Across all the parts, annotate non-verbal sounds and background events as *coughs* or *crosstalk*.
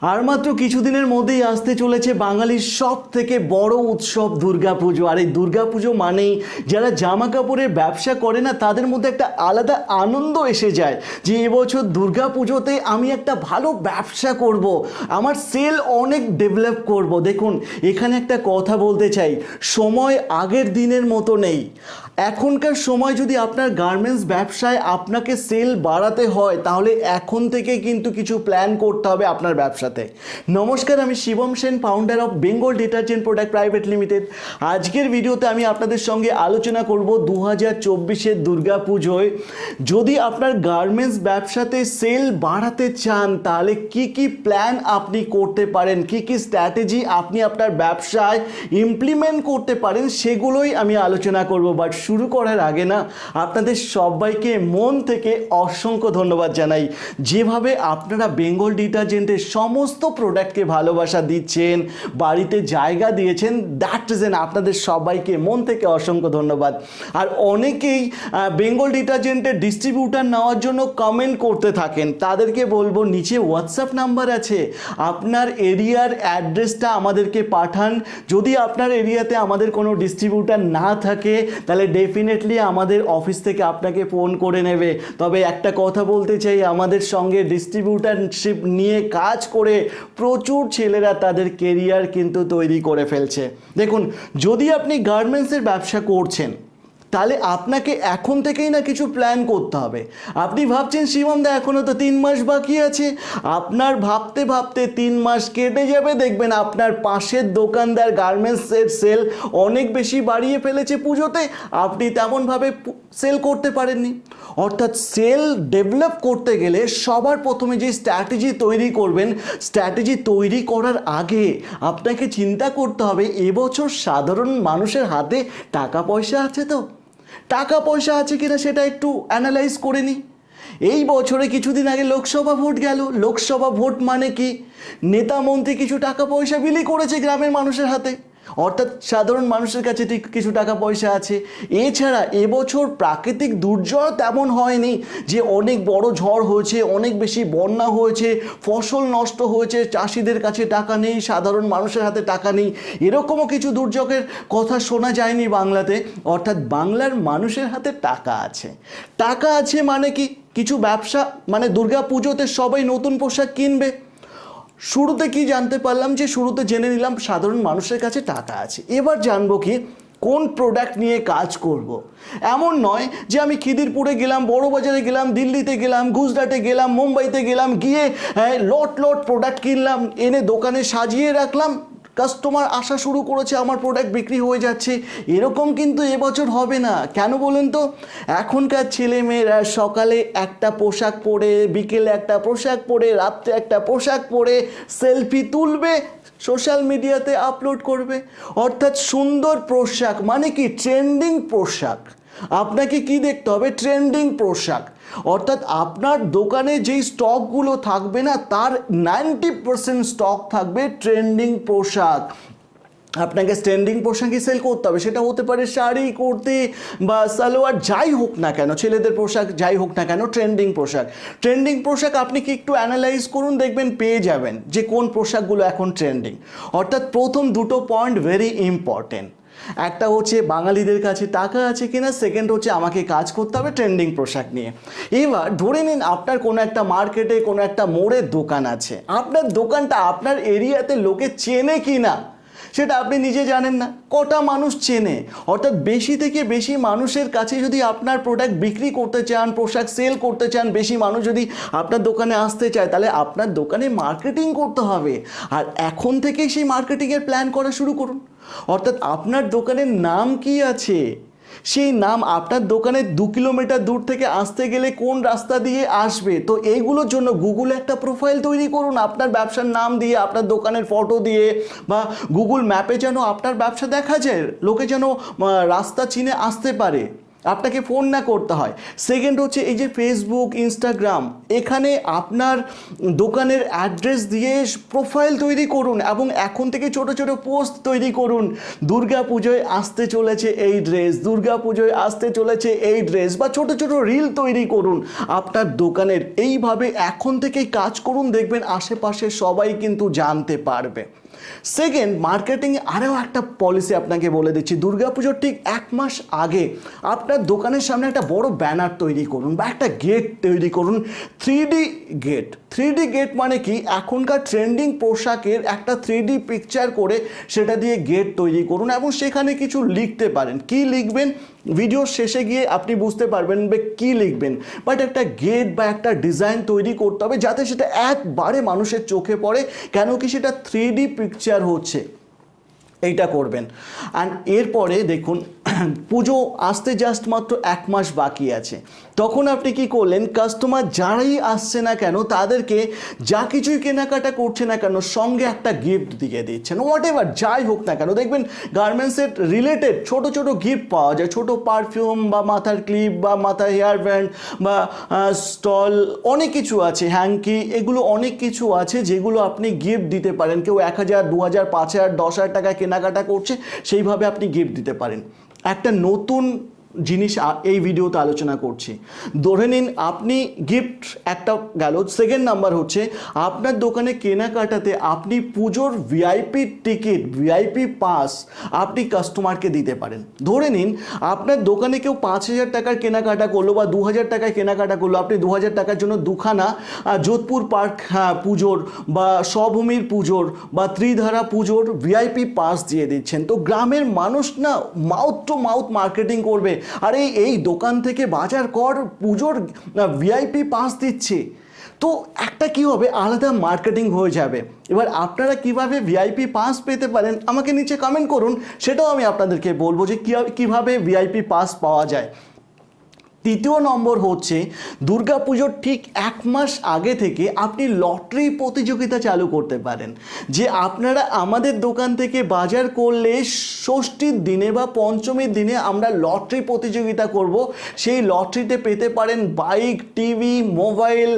আর মাত্র কিছুদিনের মধ্যেই আসতে চলেছে বাঙালির সব থেকে বড় উৎসব দুর্গাপুজো। আর এই দুর্গাপুজো মানেই যারা জামা কাপড়ের ব্যবসা করে না, তাদের মধ্যে একটা আলাদা আনন্দ এসে যায় যে এবছর দুর্গাপুজোতে আমি একটা ভালো ব্যবসা করব, আমার সেল অনেক ডেভেলপ করব। দেখুন, এখানে একটা কথা বলতে চাই, সময় আগের দিনের মতো নেই। এখনকার সময় যদি আপনার গার্মেন্টস ব্যবসায় আপনাকে সেল বাড়াতে হয়, তাহলে এখন থেকে কিন্তু কিছু প্ল্যান করতে হবে আপনার ব্যবসাতে। নমস্কার, আমি Shivam Sen founder of Bengal detergent product private limited আজকের ভিডিওতে আমি আপনাদের সঙ্গে আলোচনা করব দু হাজার চব্বিশের দুর্গাপুজোয়। যদি আপনার গার্মেন্টস ব্যবসাতে সেল বাড়াতে চান, তাহলে কি কি প্ল্যান আপনি করতে পারেন? কি কি স্ট্র্যাটেজি আপনি আপনার ব্যবসায় ইমপ্লিমেন্ট করতে পারেন? সেগুলোই আমি আলোচনা করব। বাট শুরু করার আগে না আপনাদের সবাইকে মন থেকে অসংখ্য ধন্যবাদ জানাই। যেভাবে আপনারা বেঙ্গল ডিটারজেন্টের সমস্ত প্রোডাক্টকে ভালোবাসা দিচ্ছেন, বাড়িতে জায়গা দিয়েছেন, দ্যাট রিজেন আপনাদের সবাইকে মন থেকে অসংখ্য ধন্যবাদ। আর অনেকেই বেঙ্গল ডিটারজেন্টের ডিস্ট্রিবিউটার নেওয়ার জন্য কমেন্ট করতে থাকেন। তাদেরকে বলব, নিচে হোয়াটসঅ্যাপ নাম্বার আছে। আপনার এরিয়ার অ্যাড্রেসটা আমাদেরকে পাঠান। যদি আপনার এরিয়াতে আমাদের কোনো ডিস্ট্রিবিউটার না থাকে, তাহলে ডেফিনেটলি আমাদের অফিস থেকে আপনাকে ফোন করে নেবে। তবে একটা কথা বলতে চাই, আমাদের সঙ্গে ডিস্ট্রিবিউটারশিপ নিয়ে কাজ করে প্রচুর ছেলেরা তাদের কেরিয়ার কিন্তু তৈরি করে ফেলছে। দেখুন, যদি আপনি গার্মেন্টসের ব্যবসা করছেন তাহলে আপনাকে এখন থেকেই না কিছু প্ল্যান করতে হবে। আপনি ভাবছেন, শিবম দা এখনও তো তিন মাস বাকি আছে। আপনার ভাবতে ভাবতে তিন মাস কেটে যাবে। দেখবেন আপনার পাশের দোকানদার গার্মেন্টসের সেল অনেক বেশি বাড়িয়ে ফেলেছে পুজোতে। আপনি তেমনভাবে সেল করতে পারেননি। অর্থাৎ সেল ডেভেলপ করতে গেলে সবার প্রথমে যে স্ট্র্যাটেজি তৈরি করবেন স্ট্র্যাটেজি তৈরি করার আগে আপনাকে চিন্তা করতে হবে, এবছর সাধারণ মানুষের হাতে টাকা পয়সা আছে তো? টাকা পয়সা আছে কিনা সেটা একটু অ্যানালাইজ করে নিই এই বছরে কিছুদিন আগে লোকসভা ভোট গেল। লোকসভা ভোট মানে কি? নেতা মন্ত্রী কিছু টাকা পয়সা বিলি করেছে গ্রামের মানুষের হাতে। অর্থাৎ সাধারণ মানুষের কাছে ঠিক কিছু টাকা পয়সা আছে। এছাড়া এবছর প্রাকৃতিক দুর্যোগ তেমন হয়নি যে অনেক বড় ঝড় হয়েছে, অনেক বেশি বন্যা হয়েছে, ফসল নষ্ট হয়েছে, চাষিদের কাছে টাকা নেই, সাধারণ মানুষের হাতে টাকা নেই। এরকমও কিছু দুর্যোগের কথা শোনা যায়নি বাংলাতে। অর্থাৎ বাংলার মানুষের হাতে টাকা আছে। টাকা আছে মানে কি? কিছু ব্যবসা মানে দুর্গা পুজোতে সবাই নতুন পোশাক কিনবে। শুরুতে কি জানতে পারলাম যে শুরুতে জেনে নিলাম সাধারণ মানুষের কাছে টাকা আছে এবার জানব কি কোন প্রোডাক্ট নিয়ে কাজ করব। এমন নয় যে আমি খিদিরপুরে গেলাম বড় বাজারে গেলাম, দিল্লিতে গেলাম, গুজরাটে গেলাম, মুম্বাইতে গেলাম, গিয়ে লট লট প্রোডাক্ট কিনলাম, এনে দোকানে সাজিয়ে রাখলাম কাস্টমার আসা শুরু করেছে, আমার প্রোডাক্ট বিক্রি হয়ে যাচ্ছে, এরকম কিন্তু এবছর হবে না। কেন বলুন তো? এখনকার ছেলে মেয়েরা সকালে একটা পোশাক পরে, বিকেলে একটা পোশাক পরে, রাত্রে একটা পোশাক পরে সেলফি তুলবে সোশ্যাল মিডিয়াতে আপলোড করবে। অর্থাৎ সুন্দর পোশাক মানে কি? ট্রেন্ডিং পোশাক। আপনাকে কি দেখতে হবে? ট্রেন্ডিং পোশাক। অর্থাৎ আপনার দোকানে যেই স্টকগুলো থাকবে না, তার নাইনটি পার্সেন্ট স্টক থাকবে ট্রেন্ডিং পোশাক। আপনাকে স্ট্যান্ডিং পোশাকই সেল করতে হবে। সেটা হতে পারে শাড়ি, কুর্তি বা সালোয়ার, যাই হোক না কেন, ছেলেদের পোশাক, যাই হোক না কেন ট্রেন্ডিং পোশাক। ট্রেন্ডিং পোশাক আপনি কি একটু অ্যানালাইজ করুন, দেখবেন পেয়ে যাবেন যে কোন পোশাকগুলো এখন ট্রেন্ডিং অর্থাৎ প্রথম দুটো পয়েন্ট ভেরি ইম্পর্টেন্ট একটা হচ্ছে বাঙালিদের কাছে টাকা আছে কিনা সেকেন্ড হচ্ছে আমাকে কাজ করতে হবে ট্রেন্ডিং পোশাক নিয়ে। এবার ধরে নিন আপনার কোনো একটা মার্কেটে কোনো একটা মোড়ের দোকান আছে। আপনার দোকানটা আপনার এরিয়াতে লোকে চেনে কি না সেটা আপনি নিজে জানেন না। কটা মানুষ চেনে? অর্থাৎ বেশি থেকে বেশি মানুষের কাছে যদি আপনার প্রোডাক্ট বিক্রি করতে চান, পোশাক সেল করতে চান, বেশি মানুষ যদি আপনার দোকানে আসতে চায়, তাহলে আপনার দোকানে মার্কেটিং করতে হবে। আর এখন থেকেই সেই মার্কেটিংয়ের প্ল্যান করা শুরু করুন। অর্থাৎ আপনার দোকানের নাম কি আছে? সেই নাম আপনার দোকানে দু কিলোমিটার দূর থেকে আসতে গেলে কোন রাস্তা দিয়ে আসবে? তো এইগুলোর জন্য গুগল একটা প্রোফাইল তৈরি করুন আপনার ব্যবসার নাম দিয়ে, আপনার দোকানের ফটো দিয়ে বা গুগল ম্যাপে যেন আপনার ব্যবসা দেখা যায়, লোকে যেন রাস্তা চিনে আসতে পারে। আপনাকে ফোন না করতে হয়। সেকেন্ড হচ্ছে এই যে ফেসবুক ইনস্টাগ্রাম এখানে আপনার দোকানের অ্যাড্রেস দিয়ে প্রোফাইল তৈরি করুন এবং এখন থেকে ছোট ছোট পোস্ট তৈরি করুন। দুর্গা পুজোয় আসতে চলেছে এই ড্রেস দুর্গা পুজোয় আসতে চলেছে এই ড্রেস বা ছোট ছোট রিল তৈরি করুন। আপনার দোকানের, এইভাবে এখন থেকেই কাজ করুন, দেখবেন আশেপাশে সবাই কিন্তু জানতে পারবে। সেকেন্ড মার্কেটিং আরও একটা পলিসি আপনাকে বলে দিচ্ছি। দুর্গাপুজোর ঠিক এক মাস আগে আপনার দোকানের সামনে একটা বড় ব্যানার তৈরি করুন বা একটা গেট তৈরি করুন। থ্রি গেট থ্রি গেট মানে কি? এখনকার ট্রেন্ডিং পোশাকের একটা থ্রি পিকচার করে সেটা দিয়ে গেট তৈরি করুন এবং সেখানে কিছু লিখতে পারেন। কি লিখবেন? ভিডিওর শেষে গিয়ে আপনি বুঝতে পারবেন যে কী লিখবেন। বাট একটা গেট বা একটা ডিজাইন তৈরি করতে হবে যাতে সেটা একবারে মানুষের চোখে পড়ে, কেন কি সেটা থ্রি পিকচার হচ্ছে। এইটা করবেন। অ্যান্ড এরপরে দেখুন *coughs* পুজো আসতে জাস্ট মাত্র এক মাস বাকি আছে। তখন আপনি কি করলেন কাস্টমার যারাই আসছে না কেন, তাদেরকে যা কিছুই কেনাকাটা করছে না কেন, সঙ্গে একটা গিফট দিয়ে দিচ্ছেন। হোয়াট এভার যাই হোক না কেন, দেখবেন গার্মেন্টসের রিলেটেড ছোট ছোট গিফট পাওয়া যায়। ছোট পারফিউম বা মাথার ক্লিপ বা মাথার হেয়ার ব্যান্ড বা স্টল অনেক কিছু আছে। হ্যাঙ্কি এগুলো অনেক কিছু আছে যেগুলো আপনি গিফট দিতে পারেন। কেউ এক হাজার, দু হাজার, পাঁচ হাজার, দশ হাজার টাকা কেনাকাটা করছে, সেইভাবে আপনি গিফট দিতে পারেন। একটা নতুন জিনিস এই ভিডিওতে আলোচনা করছি। ধরে নিন আপনি গিফট একটা গেল সেকেন্ড নাম্বার হচ্ছে আপনার দোকানে কেনাকাটাতে আপনি পুজোর ভিআইপি টিকিট ভিআইপি পাস আপনি কাস্টমারকে দিতে পারেন। ধরে নিন আপনার দোকানে কেউ পাঁচ হাজার টাকার কেনাকাটা করল বা দু হাজার টাকায় কেনাকাটা করল, আপনি দু হাজার টাকার জন্য দুখানা যোধপুর পার্ক পুজোর বা স্বভূমির পুজোর বা ত্রিধারা পুজোর ভিআইপি পাস দিয়ে দিচ্ছেন। তো গ্রামের মানুষ না মাউথ টু মাউথ মার্কেটিং করবে। আরে এই দোকান থেকে বাজার কর, পুজোর ভিআইপি পাস দিচ্ছে। তো একটা কি হবে, আলাদা মার্কেটিং হয়ে যাবে। এবার আপনারা কীভাবে ভিআইপি পাস পেতে পারেন, আমাকে নিচে কমেন্ট করুন, সেটাও আমি আপনাদেরকে বলব যে কীভাবে ভিআইপি পাস পাওয়া যায়। তৃতীয় নম্বর হচ্ছে, দুর্গাপুজোর ঠিক এক মাস আগে থেকে আপনি লটারি প্রতিযোগিতা চালু করতে পারেন। যে আপনারা আমাদের দোকান থেকে বাজার করলে ষষ্ঠীর দিনে বা পঞ্চমীর দিনে আমরা লটারি প্রতিযোগিতা করব। সেই লটারিতে পেতে পারেন বাইক, টিভি, মোবাইল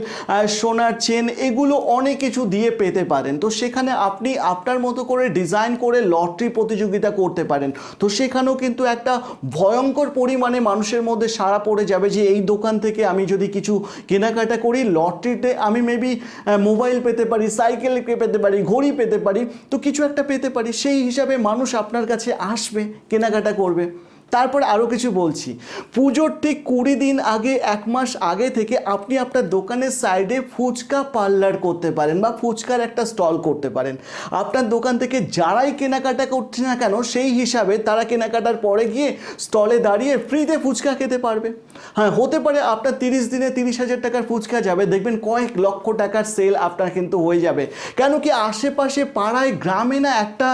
সোনার চেন, এগুলো অনেক কিছু দিয়ে পেতে পারেন। তো সেখানে আপনি আপনার মতো করে ডিজাইন করে লটারি প্রতিযোগিতা করতে পারেন। তো সেখানেও কিন্তু একটা ভয়ঙ্কর পরিমাণে মানুষের মধ্যে সাড়া পড়ে যাবে। যে এই দোকান থেকে আমি যদি কিছু কেনাকাটা করি, লটারিতে আমি মেবি মোবাইল পেতে পারি সাইকেল পেতে পারি, ঘড়ি পেতে পারি, তো কিছু একটা পেতে পারি। সেই হিসাবে মানুষ আপনার কাছে আসবে, কেনাকাটা করবে। তারপর আরও কিছু বলছি। পুজোর ঠিক কুড়ি দিন আগে, এক মাস আগে থেকে আপনি আপনার দোকানের সাইডে ফুচকা পার্লার করতে পারেন বা ফুচকার একটা স্টল করতে পারেন। আপনার দোকান থেকে যারাই কেনাকাটা করছে না কেন, সেই হিসাবে তারা কেনাকাটার পরে গিয়ে স্টলে দাঁড়িয়ে ফ্রিতে ফুচকা খেতে পারবে। হ্যাঁ হতে পারে আপনার তিরিশ দিনে তিরিশ হাজার টাকার ফুচকা যাবে। দেখবেন কয়েক লক্ষ টাকার সেল আপনার কিন্তু হয়ে যাবে। কেন কি আশেপাশে পাড়ায়, গ্রামে না একটা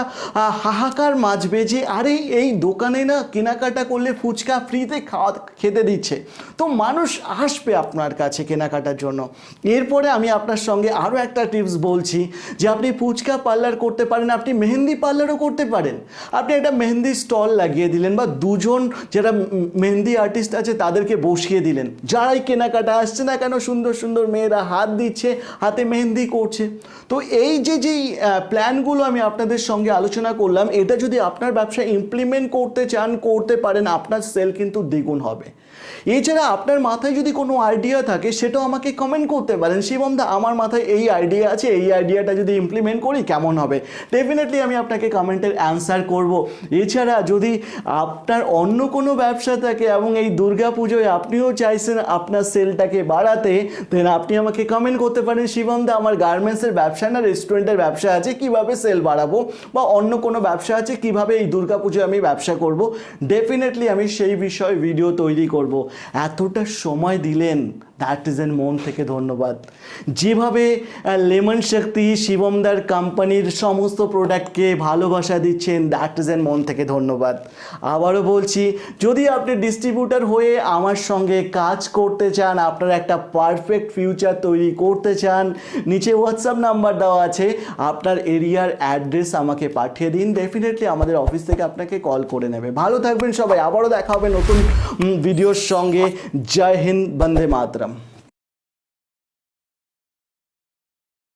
হাহাকার মাঝবে যে আরে এই দোকানে না কেনাকাটা করলে ফুচকা ফ্রিতে খাওয়া খেতে দিচ্ছে। তো মানুষ আসবে আপনার কাছে কেনাকাটার জন্য। এরপরে আমি আপনার সঙ্গে আরও একটা টিপস বলছি যে আপনি ফুচকা পার্লার করতে পারেন, আপনি মেহেন্দি পার্লারও করতে পারেন। আপনি একটা মেহেন্দি স্টল লাগিয়ে দিলেন বা দুজন যারা মেহেন্দি আর্টিস্ট আছে তাদেরকে বসিয়ে দিলেন। যারাই কেনাকাটা আসছে না কেন, সুন্দর সুন্দর মেয়েরা হাত দিচ্ছে, হাতে মেহেন্দি করছে। তো এই যে যেই প্ল্যানগুলো আমি আপনাদের সঙ্গে আলোচনা করলাম, এটা যদি আপনার ব্যবসা ইমপ্লিমেন্ট করতে চান, করতে পারেন, আপনার সেল কিন্তু দ্বিগুণ হবে। এছাড়া আপনার মাথায় যদি কোনো আইডিয়া থাকে, সেটাও আমাকে কমেন্ট করতে পারেন। শিবম দা আমার মাথায় এই আইডিয়া আছে, এই আইডিয়াটা যদি ইমপ্লিমেন্ট করি, কেমন হবে? ডেফিনেটলি আমি আপনাকে কমেন্টের অ্যান্সার করব। এছাড়া যদি আপনার অন্য কোনো ব্যবসা থাকে এবং এই দুর্গা পুজোয় আপনিও চাইছেন আপনার সেলটাকে বাড়াতে দেন আপনি আমাকে কমেন্ট করতে পারেন। শিবম দা আমার গার্মেন্টসের ব্যবসা না রেস্টুরেন্টের ব্যবসা আছে, কীভাবে সেল বাড়াবো বা অন্য কোনো ব্যবসা আছে, কীভাবে এই দুর্গা পুজোয় আমি ব্যবসা করব? ডেফিনেটলি আমি সেই বিষয়ে ভিডিও তৈরি করব। এতটা সময় দিলেন দ্যাট ইজ এন মন থেকে ধন্যবাদ। যেভাবে লেমন শক্তি শিবমদার কোম্পানির সমস্ত প্রোডাক্টকে ভালোবাসা দিচ্ছেন দ্যাট ইজ এন মন থেকে ধন্যবাদ। আবারও বলছি, যদি আপনি ডিস্ট্রিবিউটার হয়ে আমার সঙ্গে কাজ করতে চান, আপনার একটা পারফেক্ট ফিউচার তৈরি করতে চান, নিচে হোয়াটসঅ্যাপ নাম্বার দেওয়া আছে, আপনার এরিয়ার অ্যাড্রেস আমাকে পাঠিয়ে দিন ডেফিনেটলি আমাদের অফিস থেকে আপনাকে কল করে নেবে। ভালো থাকবেন সবাই, আবারও দেখা হবে নতুন ভিডিওর সঙ্গে। জয় হিন্দ, বন্দে মাতরম।